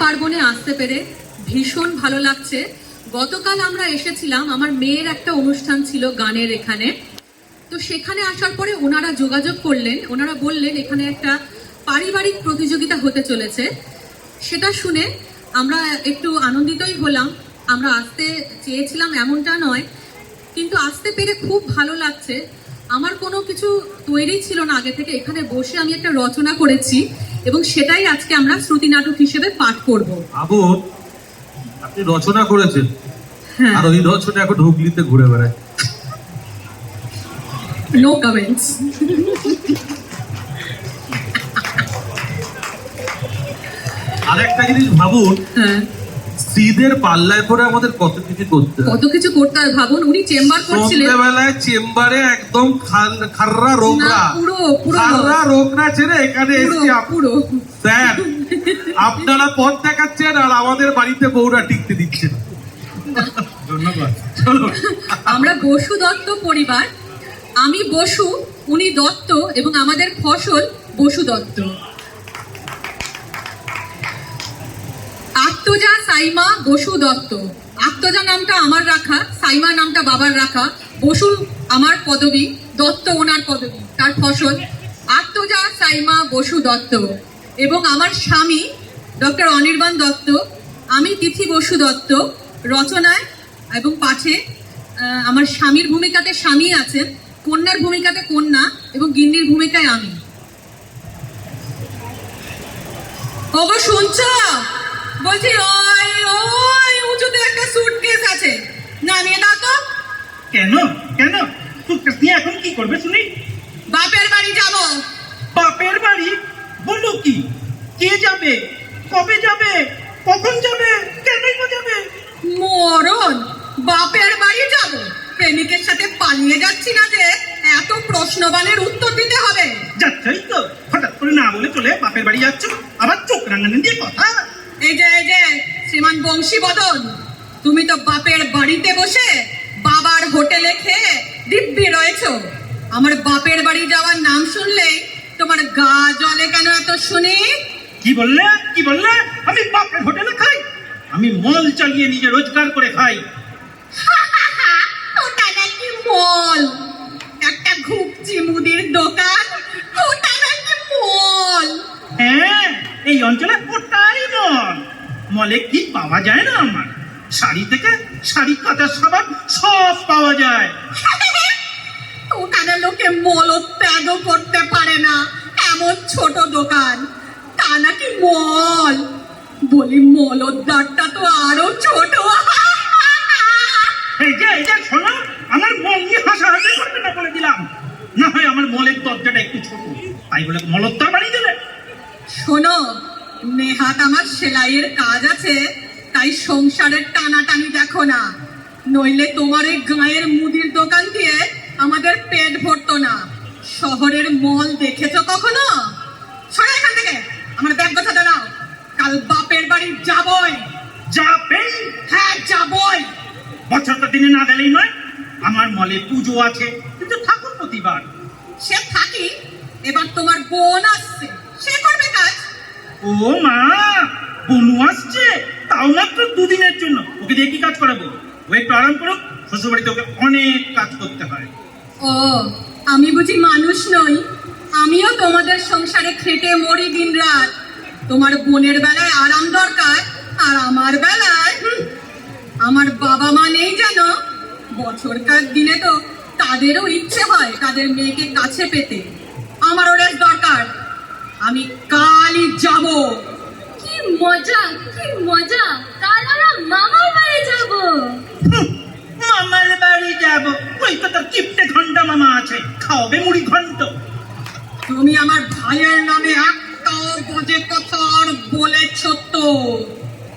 পার্বণে আসতে পেরে ভীষণ ভালো লাগছে। গতকাল আমরা এসেছিলাম, আমার মেয়ের একটা অনুষ্ঠান ছিল গানের এখানে। তো সেখানে আসার পরে ওনারা যোগাযোগ করলেন, ওনারা বললেন, এখানে একটা পারিবারিক প্রতিযোগিতা হতে চলেছে। সেটা শুনে আমরা একটু আনন্দিতই হলাম। আমরা আসতে চেয়েছিলাম এমনটা নয়, কিন্তু আসতে পেরে খুব ভালো লাগছে। আমার কোনো কিছু তৈরি ছিল না আগে থেকে। এখানে বসে আমি একটা রচনা করেছি এবং সেটাই আজকে আমরা শ্রুতি নাটক হিসেবে পাঠ করব। আবু আপনি রচনা করেছেন। হ্যাঁ। আর ওই রচনা এখন হুগলিতে ঘুরে বেড়ায়। নো কমেন্টস আর একটা জিনিস ভাবুন হ্যাঁ। স্ত্রীদের পাল্লায় পরে আমাদের কত কিছু করতে হয়। কত কিছু করতে হয়। ভাবুন উনি চেম্বার করছিলেন। সন্ধ্যেবেলায় চেম্বারে একদম খাররা রোগরা। পুরো পুরো খাররা রোগরা ছেড়ে এখানে এসছি পুরো। স্যার আপনারা পথ দেখাচ্ছেন আর আমাদের বাড়িতে বউরা টিকতে দিচ্ছেন ধন্যবাদ। চলো। আমরা বসু দত্ত পরিবার। আমি বসু উনি দত্ত এবং আমাদের ফসল বসু দত্ত। আত্মজা সাইমা বসু দত্ত। আত্মজা নামটা আমার রাখা, সাইমা নামটা বাবার রাখা, বসু আমার পদবী, দত্ত ওনার পদবী, তার ফসল। আত্মজা সাইমা, বসু দত্ত। এবং আমার স্বামী, ডক্টর অনির্বাণ দত্ত। আমি তিথি বসু দত্ত, রচনায় এবং পাঠে আমার স্বামীর ভূমিকাতে স্বামী আছেন, কন্যার ভূমিকাতে কন্যা এবং গিন্নির ভূমিকায় আমি। ওগো শুনছো? বলছি ওই ওই উঁচুতে একটা সুটকেস আছে। নামিয়ে দাও তো। কেন? কেন? টুকটাক নিয়ে এখন কি করবে শুনি বাপের বাড়ি যাব। বাপের বাড়ি? বলো কি? কে যাবে? কবে যাবে? কখন যাবে? কেনই বা যাবে? মরণ! বাপের বাড়ি যাব। প্রেমিকের সাথে পালিয়ে যাচ্ছি না যে এত প্রশ্নবানের উত্তর দিতে হবে। যাচ্ছই তো। হঠাৎ করে না বলে চলে বাপের বাড়ি যাচ্ছ। আবার চোখ রাঙানি দিয়ে কথা। এই যে এই যে বংশীবদন। তুমি তো বাপের বাড়িতে বসে বাবার হোটেলে খেয়ে দিব্যি রয়েছ। আমার বাপের বাড়ি যাওয়ার নাম শুনলেই তোমার গা জলে কেন এত শুনি? কি বললে? কি বললে? আমি বাপের হোটেলে খাই। আমি মল চালিয়ে নিজে রোজগার করে খাই। ওটা নাকি মল। একটা ঘুপচি মুদির দোকান ওটা নাকি মল। হ্যাঁ এই অঞ্চলে মলে কি পাওয়া যায় না আমার? শাড়ি থেকে শাড়ি কাটার সাবান সব পাওয়া যায়। ওখানে লোকে মলত্যাগও করতে পারে না। এমন ছোট দোকান। তা নাকি মল? বলি মলদ্দারটা তো আরও ছোট এই যে এই যে শোনো আমার মল নিয়ে হাসাহাসি করবে না বলে দিলাম না হয় আমার মলের দরজাটা একটু ছোট তাই বলে মলত্তর বানিয়ে দেবে শোনো নেহাত আমার সেলাইয়ের কাজ আছে তাই সংসারের টানাটানি দেখো না। নইলে তোমার এই গায়ের মুদির দোকান দিয়ে আমাদের পেট ভরতো না। শহরের মল দেখেছ কখনো? সরে এখান থেকে আমার ব্যাগ গোছাতে নাও কাল বাপের বাড়ি যাবই। যাবেই? হ্যাঁ যাবই। বছরটা দিনে না গেলেই নয় আমার মলে পুজো আছে কিন্তু ঠাকুর প্রতিবার। সে থাকি এবার তোমার বোন আসছে সে করবে কাজ। ও মা! বনু আসছে? তাও মাত্র দুদিনের জন্য। ওকে দিয়ে কি কাজ করাবো? ও একটু আরাম করুক। শ্বশুরবাড়িতে ওকে অনেক কাজ করতে হয়। ও, আমি বুঝি মানুষ নই। আমিও তোমাদের সংসারে খেটে মরি দিন রাত তোমার বোনের বেলায় আরাম দরকার, আর আমার বেলায় আমার বাবা মা নেই জানো বছরকার দিনে তো তাদেরও ইচ্ছে হয় তাদের মেয়েকে কাছে পেতে। আমারও রেস দরকার। আমি কালই যাব। মজা কি মজা। কাল আমরা মামার বাড়ি যাব। মামার বাড়ি যাব। ওই তো তোর কিপটে ঘণ্টা মামা আছে। খাওয়াবে মুড়ি ঘন্ট। তুমি আমার ভাইয়ের নামে একটা বাজে কথা আর বলেছ তো।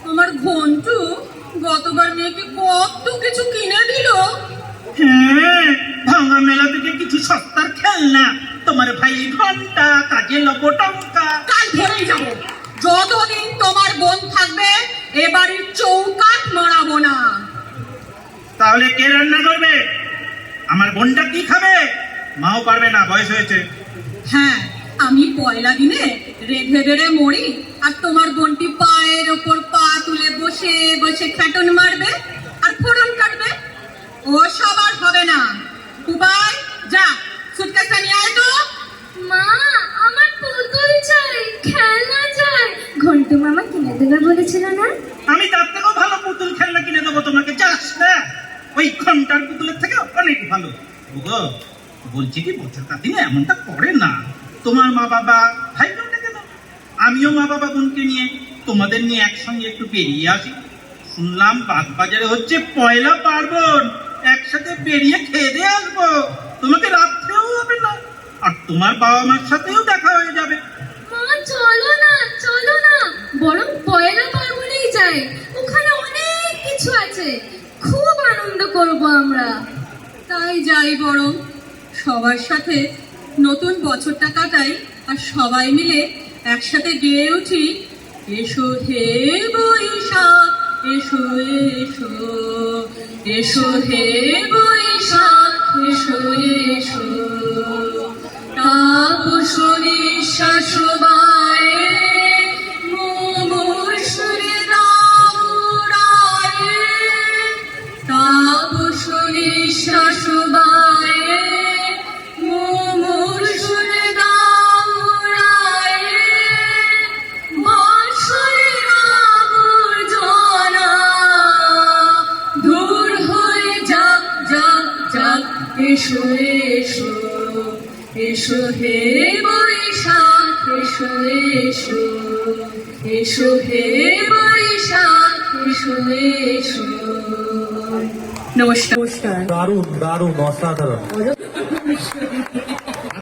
আমার ঘন্টু গতবার মেয়েকে কত কিছু কিনে দিল। হ্যাঁ ভাঙা মেলা থেকে কিছু সস্তার খেলনা। তোমার ভাই ঘণ্টা কাজে লবটঙ্কা কাল ভরেই যাব। যতদিন তোমার বোন থাকবে এ বাড়ির চৌকাট মারাবো না। তাহলে কে রান্না করবে? আমার বোনটা কি খাবে? মাও পারবে না বয়স হয়েছে। হ্যাঁ আমি পয়লা দিনে রেধে বেড়ে মরি আর তোমার বোনটি পায়ের ওপর পা তুলে বসে বসে খ্যাটন মারবে আর ফোড়ন কাটবে। ও সবার হবে না। উপায় যা মামা বলেছিল না? আমি তার থেকেও ভালো পুতুল খেলনা কিনে দেবো তোমাকে। যাস না ওই ঘণ্টার পুতুলের থেকে অনেক ভালো। ওগো, বলছি কি বছর দিনে এমনটা করে না। তোমার মা বাবা ভাই বোনটা কেন আমিও মা বাবা বোনকে নিয়ে তোমাদের নিয়ে একসঙ্গে একটু বেরিয়ে আসি। শুনলাম বাগবাজারে হচ্ছে পয়লা পার্বণ। একসাথে বেরিয়ে খেয়ে দিয়ে আসব। তোমাকে রাত্রেও হবে না। আর তোমার বাবা মার সাথেও করব আমরা। তাই যাই বরং সবার সাথে নতুন বছরটা কাটাই আর সবাই মিলে একসাথে গেয়ে উঠি। এসো হে বৈশাখ, এসো এসো এসো হে বৈশাখ, এসো এসো। তাপসী শাশুবায় এসো এসো এসো হে বৈশাখ এসো এসো এসো হে বৈশাখ এসো এসো। নমস্কার। দারুণ দারুণ অসাধারণ।